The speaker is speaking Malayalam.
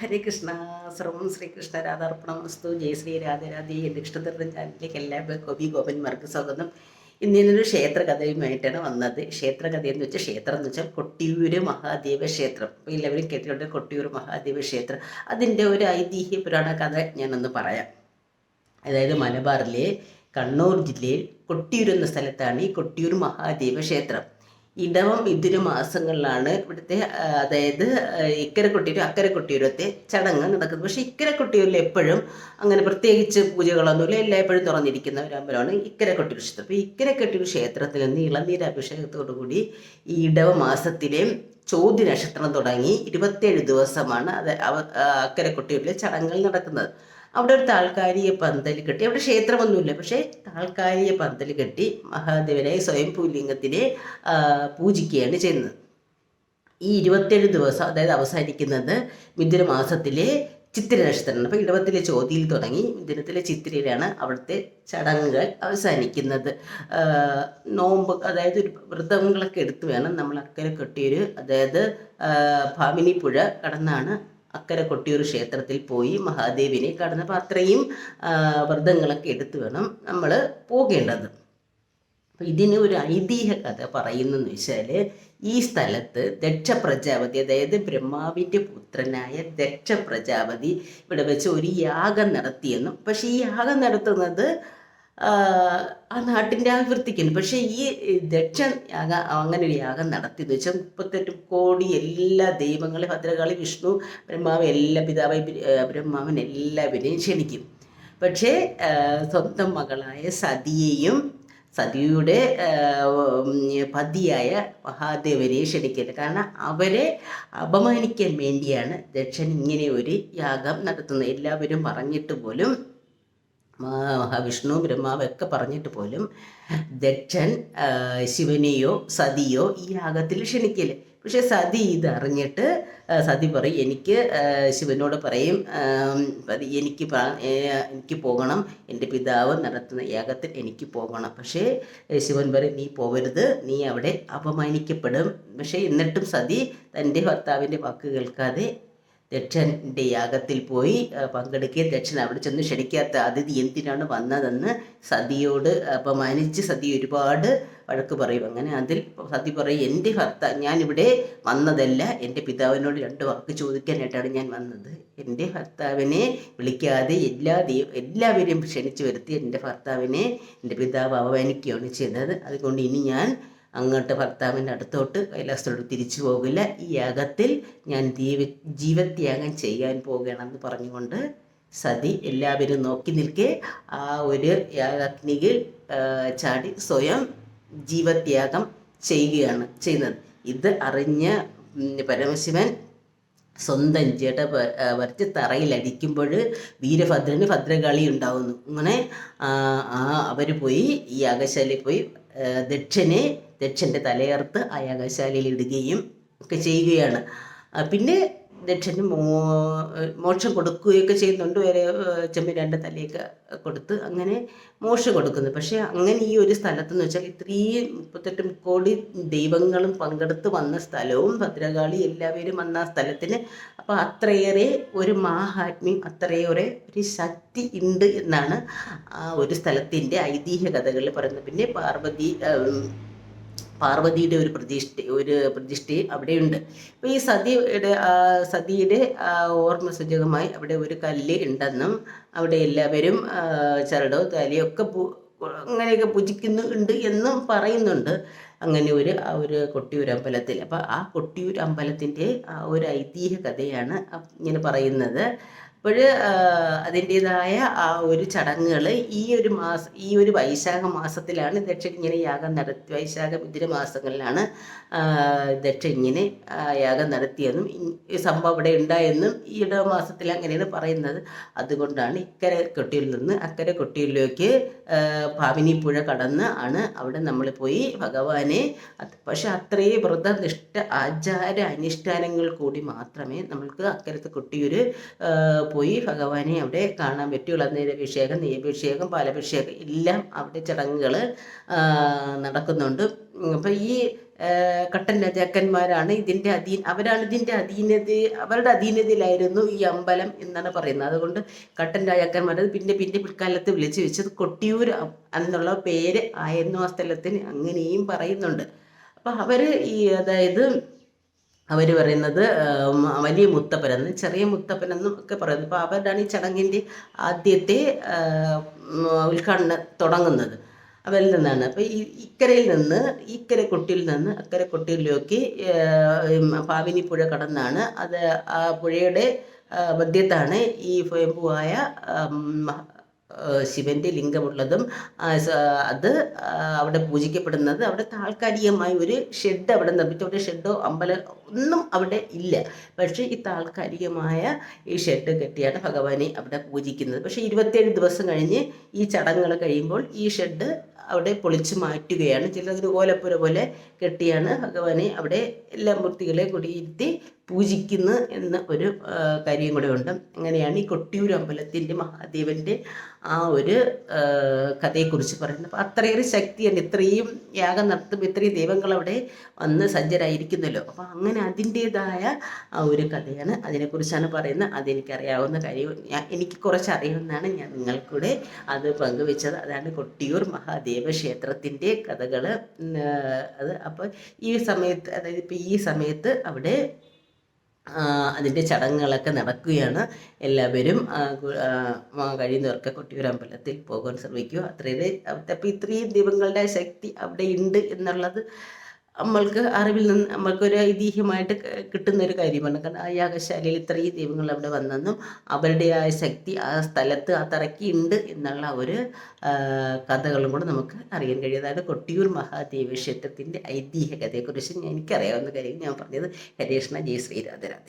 ഹരേ കൃഷ്ണ. സർവം ശ്രീകൃഷ്ണ രാധാർപ്പണം വസ്തു ജയ ശ്രീ രാധരാധി എന്റെ ചാനലിലേക്ക് എല്ലാവരും ഗോപി ഗോപന്മാർക്ക് സ്വാഗതം. ഇന്ന് ഇന്നൊരു ക്ഷേത്രകഥയുമായിട്ടാണ് വന്നത്. ക്ഷേത്രകഥ എന്ന് വെച്ചാൽ ക്ഷേത്രം എന്ന് വെച്ചാൽ കൊട്ടിയൂര് മഹാദേവ ക്ഷേത്രം. അപ്പോൾ എല്ലാവരും കേട്ടിട്ടുണ്ട് കൊട്ടിയൂർ മഹാദേവ ക്ഷേത്രം. അതിന്റെ ഒരു ഐതിഹ്യ പുരാണ കഥ ഞാനൊന്ന് പറയാം. അതായത് മലബാറിലെ കണ്ണൂർ ജില്ലയിൽ കൊട്ടിയൂർ എന്ന സ്ഥലത്താണ് ഈ കൊട്ടിയൂർ മഹാദേവ ക്ഷേത്രം. ഇടവം മിഥുന മാസങ്ങളിലാണ് ഇവിടുത്തെ അതായത് ഇക്കരെ കൊട്ടിയൂർ അക്കരെ കൊട്ടിയൂരത്തെ ചടങ്ങ് നടക്കുന്നത്. പക്ഷേ ഇക്കരെ കൊട്ടിയൂരിൽ എപ്പോഴും അങ്ങനെ പ്രത്യേകിച്ച് പൂജകളൊന്നുമില്ല. എല്ലായ്പ്പോഴും തുറന്നിരിക്കുന്ന ഒരു അമ്പലമാണ് ഇക്കരെ കൊട്ടിയൂർ ക്ഷേത്രം അപ്പോൾ ഇക്കരെ കൊട്ടിയൂർ ക്ഷേത്രത്തിൽ നിന്ന് ഇളനീര് അഭിഷേകത്തോടു കൂടി ഈ ഇടവ മാസത്തിലെ ചോദ്യ നക്ഷത്രം തുടങ്ങി ഇരുപത്തേഴ് ദിവസമാണ് അത് അക്കരെ കൊട്ടിയൂരിലെ ചടങ്ങുകൾ നടക്കുന്നത്. അവിടെ ഒരു താൽക്കാലിക പന്തൽ കെട്ടി. അവിടെ ക്ഷേത്രമൊന്നുമില്ല. പക്ഷേ താൽക്കാലിക പന്തൽ കെട്ടി മഹാദേവനെ സ്വയം പൂലിംഗത്തിനെ പൂജിക്കുകയാണ് ചെയ്യുന്നത്. ഈ ഇരുപത്തേഴ് ദിവസം അതായത് അവസാനിക്കുന്നത് മിഥുന മാസത്തിലെ ചിത്തിര നക്ഷത്രമാണ്. അപ്പോൾ ഇടവത്തിലെ ചോതിയിൽ തുടങ്ങി മിഥുനത്തിലെ ചിത്തിരയിലാണ് അവിടുത്തെ ചടങ്ങുകൾ അവസാനിക്കുന്നത്. നോമ്പ് അതായത് ഒരു വ്രതങ്ങളൊക്കെ എടുത്തു വേണം നമ്മൾ അക്കരെ കെട്ടിയൊരു അതായത് ഭാമിനി പുഴ കടന്നാണ് അക്കരെ കൊട്ടിയൂർ ക്ഷേത്രത്തിൽ പോയി മഹാദേവിനെ കടന്ന് അപ്പോൾ അത്രയും വ്രതങ്ങളൊക്കെ എടുത്ത് വേണം നമ്മൾ പോകേണ്ടത്. അപ്പം ഇതിന് ഒരു ഐതിഹ്യ കഥ പറയുന്നതെന്ന് വെച്ചാൽ ഈ സ്ഥലത്ത് ദക്ഷ പ്രജാപതി അതായത് ബ്രഹ്മാവിന്റെ പുത്രനായ ദക്ഷ പ്രജാപതി ഇവിടെ വെച്ച് ഒരു യാഗം നടത്തിയെന്നും പക്ഷേ ഈ യാഗം നടത്തുന്നത് ആ, നാട്ടിന്റെ ആ വൃത്തിക്കുന്നു പക്ഷേ ഈ ദക്ഷൻ യാഗം അങ്ങനെ ഒരു യാഗം നടത്തി എന്ന് വെച്ചാൽ മുപ്പത്തെട്ട് കോടി എല്ലാ ദൈവങ്ങളെ ഭദ്രകാളി വിഷ്ണു ബ്രഹ്മാവ് എല്ലാ പിതാവായി ബ്രഹ്മാവൻ എല്ലാവരെയും ക്ഷണിക്കും. പക്ഷേ സ്വന്തം മകളായ സതിയെയും സതിയുടെ പതിയായ മഹാദേവനെ ക്ഷണിക്കരുത് കാരണം അവരെ അപമാനിക്കാൻ വേണ്ടിയാണ് ദക്ഷൻ ഇങ്ങനെ ഒരു യാഗം നടത്തുന്നത്. എല്ലാവരും പറഞ്ഞിട്ട് പോലും മഹാവിഷ്ണു ബ്രഹ്മാവൊക്കെ പറഞ്ഞിട്ട് പോലും ദക്ഷൻ ശിവനെയോ സതിയോ ഈ യാഗത്തിൽ ക്ഷണിക്കില്ല. പക്ഷെ സതി ഇതറിഞ്ഞിട്ട് സതി പറയും എനിക്ക് ശിവനോട് പറയും എനിക്ക് എനിക്ക് പോകണം എന്റെ പിതാവ് നടത്തുന്ന യാഗത്തിൽ എനിക്ക് പോകണം. പക്ഷേ ശിവൻ പറയും നീ പോകരുത് നീ അവിടെ അപമാനിക്കപ്പെടും. പക്ഷേ എന്നിട്ടും സതി തന്റെ ഭർത്താവിന്റെ വാക്ക് കേൾക്കാതെ ദക്ഷന്റെ യാഗത്തിൽ പോയി പങ്കെടുക്കുകയും ദക്ഷൻ അവിടെ ചെന്ന് ക്ഷണിക്കാത്ത അതിഥി എന്തിനാണ് വന്നതെന്ന് സതിയോട് അപമാനിച്ച് സതി ഒരുപാട് വഴക്ക് പറയും. അങ്ങനെ അതിൽ സതി പറയും എന്റെ ഭർത്താവ് ഞാനിവിടെ വന്നതല്ല. എന്റെ പിതാവിനോട് രണ്ട് വാക്ക് ചോദിക്കാനായിട്ടാണ് ഞാൻ വന്നത്. എന്റെ ഭർത്താവിനെ വിളിക്കാതെ എല്ലാ ദൈവ എല്ലാവരെയും ക്ഷണിച്ചു വരുത്തി എന്റെ ഭർത്താവിനെ എന്റെ പിതാവ് അപമാനിക്കുകയാണ് ചെയ്തത്. അതുകൊണ്ട് ഇനി ഞാൻ അങ്ങോട്ട് ഭർത്താവിന്റെ അടുത്തോട്ട് കൈലാസത്തോട് തിരിച്ചു പോകില്ല. ഈ യാഗത്തിൽ ഞാൻ ജീവ ജീവത്യാഗം ചെയ്യാൻ പോകണമെന്ന് പറഞ്ഞുകൊണ്ട് സതി എല്ലാവരും നോക്കി നിൽക്കെ ആ ഒരു യാഗാഗ്നിയിൽ ചാടി സ്വയം ജീവത്യാഗം ചെയ്യുകയാണ് ചെയ്യുന്നത്. ഇത് അറിഞ്ഞ പരമശിവൻ സ്വന്തം ജട വരച്ച് തറയിലടിക്കുമ്പോൾ വീരഭദ്രന് ഭദ്രകാളി ഉണ്ടാവുന്നു. അങ്ങനെ ആ അവർ പോയി ഈ യാഗശാലയിൽ പോയി ദക്ഷനെ ദക്ഷന്റെ തലയർത്ത് ആ ഇടുകയും ഒക്കെ ചെയ്യുകയാണ്. പിന്നെ ദക്ഷന് മോ മോക്ഷം കൊടുക്കുകയൊക്കെ ചെയ്യുന്നുണ്ട്. വരെ ചെമ്പിരാന്റെ തലയൊക്കെ കൊടുത്ത് അങ്ങനെ മോക്ഷം കൊടുക്കുന്നു. പക്ഷേ അങ്ങനെ ഈ ഒരു സ്ഥലത്തെന്ന് വെച്ചാൽ ഇത്രയും മുപ്പത്തെട്ട് കോടി ദൈവങ്ങളും പങ്കെടുത്ത് വന്ന സ്ഥലവും ഭദ്രകാളി എല്ലാവരും വന്ന ആ സ്ഥലത്തിന് അപ്പോൾ അത്രയേറെ ഒരു മാഹാത്മ്യം അത്രയേറെ ഒരു ശക്തി ഉണ്ട് എന്നാണ് ആ ഒരു സ്ഥലത്തിന്റെ ഐതിഹ്യ കഥകളിൽ പറയുന്നത്. പിന്നെ പാർവതി പാർവതിയുടെ ഒരു പ്രതിഷ്ഠ ഒരു പ്രതിഷ്ഠയും അവിടെയുണ്ട്. അപ്പോൾ ഈ സതിയുടെ സതിയുടെ ഓർമ്മ സൂചകമായി അവിടെ ഒരു കല്ല് ഉണ്ടെന്നും അവിടെ എല്ലാവരും ചരടോ താലിയോ ഒക്കെ അങ്ങനെയൊക്കെ പൂജിക്കുന്നു ഉണ്ട് എന്നും പറയുന്നുണ്ട്. അങ്ങനെ ഒരു ആ ഒരു കൊട്ടിയൂർ അമ്പലത്തിൽ. അപ്പോൾ ആ കൊട്ടിയൂർ അമ്പലത്തിന്റെ ആ ഒരു ഐതിഹ്യ കഥയാണ് ഇങ്ങനെ പറയുന്നത്. അപ്പോൾ അതിന്റേതായ ആ ഒരു ചടങ്ങുകൾ ഈ ഒരു മാസം ഈ ഒരു വൈശാഖ മാസത്തിലാണ് ദക്ഷ ഇങ്ങനെ യാഗം നടത്തി വൈശാഖ മിഥുന മാസങ്ങളിലാണ് ദക്ഷ ഇങ്ങനെ യാഗം നടത്തിയെന്നും ഈ സംഭവം അവിടെ ഉണ്ടായെന്നും ഈ ഇടവമാസത്തിൽ അങ്ങനെയാണ് പറയുന്നത്. അതുകൊണ്ടാണ് ഇക്കരെ കൊട്ടിയിൽ നിന്ന് അക്കരെ കൊട്ടിയിലേക്ക് ഭാവിനി പുഴ കടന്ന് ആണ് അവിടെ നമ്മൾ പോയി ഭഗവാനെ പക്ഷെ അത്രയും വ്രതനിഷ്ഠ ആചാര അനുഷ്ഠാനങ്ങൾ കൂടി മാത്രമേ നമ്മൾക്ക് അക്കരത്തെ കൊട്ടിയൂര് പോയി ഭഗവാനെ അവിടെ കാണാൻ പറ്റുള്ളൂ നീരഭിഷേകം നെയ്യഭിഷേകം പാലഭിഷേകം എല്ലാം അവിടെ ചടങ്ങുകൾ നടക്കുന്നുണ്ട്. അപ്പം ഈ കട്ടൻ രാജാക്കന്മാരാണ് ഇതിന്റെ അധീന അവരാണ് ഇതിന്റെ അധീനത അവരുടെ അധീനതയിലായിരുന്നു ഈ അമ്പലം എന്നാണ് പറയുന്നത്. അതുകൊണ്ട് കട്ടൻ രാജാക്കന്മാർ പിന്നെ പിന്നെ പിൽക്കാലത്ത് വിളിച്ചു വെച്ചത് കൊട്ടിയൂർ എന്നുള്ള പേര് ആയിരുന്നു ആ സ്ഥലത്തിന് അങ്ങനെയും പറയുന്നുണ്ട്. അപ്പം അവർ ഈ അതായത് അവർ പറയുന്നത് വലിയ മുത്തപ്പനെന്ന് ചെറിയ മുത്തപ്പനെന്നും ഒക്കെ പറയുന്നത് അപ്പോൾ അവരാണ് ഈ ചടങ്ങിന്റെ ആദ്യത്തെ ഉദ്ഘാടനം തുടങ്ങുന്നത്. അവരിൽ നിന്നാണ്. അപ്പോൾ ഈ ഇക്കരയിൽ നിന്ന് ഇക്കരെ കൊട്ടിയിൽ നിന്ന് അക്കരെ കൊട്ടിയിലേക്ക് പാവിനി പുഴ കടന്നാണ്. അത് ആ പുഴയുടെ മധ്യത്താണ് ഈ സ്വയംഭുവായ ശിവന്റെ ലിംഗമുള്ളതും അത് അവിടെ പൂജിക്കപ്പെടുന്നത് അവിടെ താൽക്കാലികമായി ഒരു ഷെഡ് അവിടെ നിർമ്മിച്ചു അവിടെ ഷെഡോ അമ്പല ഒന്നും അവിടെ ഇല്ല. പക്ഷേ ഈ താൽക്കാലികമായ ഈ ഷെഡ് കെട്ടിയാണ് ഭഗവാനെ അവിടെ പൂജിക്കുന്നത്. പക്ഷേ ഇരുപത്തേഴ് ദിവസം കഴിഞ്ഞ് ഈ ചടങ്ങുകൾ കഴിയുമ്പോൾ ഈ ഷെഡ് അവിടെ പൊളിച്ചു മാറ്റുകയാണ്. ചിലർ ഓലപ്പുര പോലെ കെട്ടിയാണ് ഭഗവാനെ അവിടെ എല്ലാ മൂർത്തികളെ കുടിയിരുത്തി പൂജിക്കുന്നു എന്ന ഒരു കാര്യം കൂടെ ഉണ്ട്. അങ്ങനെയാണ് ഈ കൊട്ടിയൂർ അമ്പലത്തിന്റെ മഹാദേവന്റെ ആ ഒരു കഥയെക്കുറിച്ച് പറയുന്നത്. അപ്പോൾ അത്രയേറെ ശക്തിയാണ്. ഇത്രയും യാഗം നടത്തുമ്പോൾ ഇത്രയും ദൈവങ്ങൾ അവിടെ വന്ന് സജ്ജരായിരിക്കുന്നല്ലോ. അപ്പോൾ അങ്ങനെ അതിന്റേതായ ആ ഒരു കഥയാണ് അതിനെക്കുറിച്ചാണ് പറയുന്നത്. അതെനിക്കറിയാവുന്ന കാര്യം എനിക്ക് കുറച്ച് അറിയുമെന്നാണ് ഞാൻ നിങ്ങൾക്കൂടെ അത് പങ്കുവെച്ചത്. അതാണ് കൊട്ടിയൂർ മഹാദേവ ക്ഷേത്രത്തിന്റെ കഥകൾ അത് അപ്പോൾ ഈ സമയത്ത് അതായത് ഇപ്പോൾ ഈ സമയത്ത് അവിടെ അതിന്റെ ചടങ്ങുകളൊക്കെ നടക്കുകയാണ്. എല്ലാവരും കഴിയുന്നവർക്ക് കൊട്ടിയൂർ അമ്പലത്തിൽ പോകാൻ ശ്രമിക്കുക. അത്രയും അപ്പോൾ ഇത്രയും ദൈവങ്ങളുടെ ശക്തി അവിടെ ഉണ്ട് എന്നുള്ളത് നമ്മൾക്ക് അറിവിൽ നിന്ന് നമ്മൾക്കൊരു ഐതിഹ്യമായിട്ട് കിട്ടുന്ന ഒരു കാര്യമാണ്. കാരണം ആ യാഗശാലയിൽ ഇത്രയും ദൈവങ്ങൾ അവിടെ വന്നെന്നും അവരുടെ ആ ശക്തി ആ സ്ഥലത്ത് ആ തറയ്ക്ക് ഉണ്ട് എന്നുള്ള ഒരു കഥകളും കൂടെ നമുക്ക് അറിയാൻ കഴിയും. അതായത് കൊട്ടിയൂർ മഹാദേവ ക്ഷേത്രത്തിന്റെ ഐതിഹ്യ കഥയെക്കുറിച്ച് എനിക്കറിയാവുന്ന കാര്യം ഞാൻ പറഞ്ഞത് ഹരേഷ്ണ ജയ ശ്രീരാധരാധ